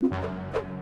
you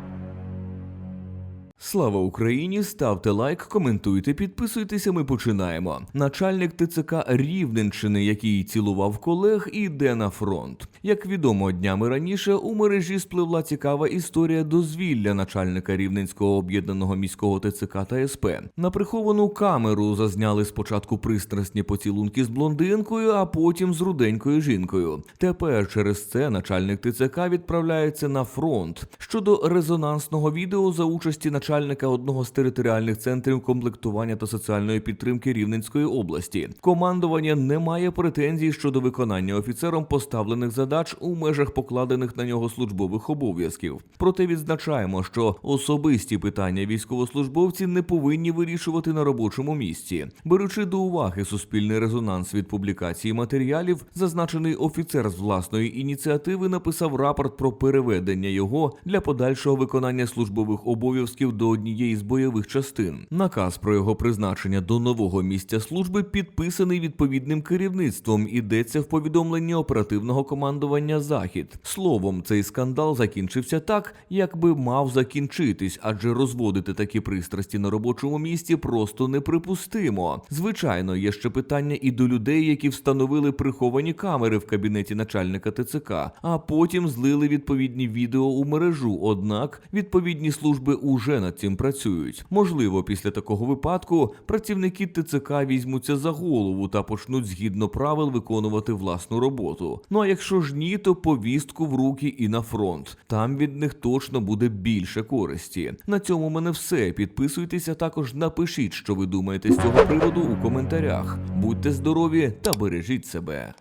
Слава Україні! Ставте лайк, коментуйте, підписуйтеся. Ми починаємо. Начальник ТЦК Рівненщини, який цілував колег, іде на фронт. Як відомо, днями раніше у мережі спливла цікава історія дозвілля начальника Рівненського об'єднаного міського ТЦК та СП. На приховану камеру зазняли спочатку пристрасні поцілунки з блондинкою, а потім з руденькою жінкою. Тепер через це начальник ТЦК відправляється на фронт. Щодо резонансного відео за участі начальника одного з територіальних центрів комплектування та соціальної підтримки Рівненської області, командування не має претензій щодо виконання офіцером поставлених задач у межах покладених на нього службових обов'язків. Проте відзначаємо, що особисті питання військовослужбовці не повинні вирішувати на робочому місці, беручи до уваги суспільний резонанс від публікації матеріалів, зазначений офіцер з власної ініціативи написав рапорт про переведення його для подальшого виконання службових обов'язків до однієї з бойових частин. Наказ про його призначення до нового місця служби підписаний відповідним керівництвом. Ідеться в повідомленні оперативного командування Захід. Словом, цей скандал закінчився так, як би мав закінчитись, адже розводити такі пристрасті на робочому місці просто неприпустимо. Звичайно, є ще питання і до людей, які встановили приховані камери в кабінеті начальника ТЦК, а потім злили відповідні відео у мережу. Однак відповідні служби уже над цим працюють. Можливо, після такого випадку працівники ТЦК візьмуться за голову та почнуть згідно правил виконувати власну роботу. Ну а якщо ж ні, то повістку в руки і на фронт. Там від них точно буде більше користі. На цьому мене все. Підписуйтеся також, напишіть, що ви думаєте з цього приводу у коментарях. Будьте здорові та бережіть себе.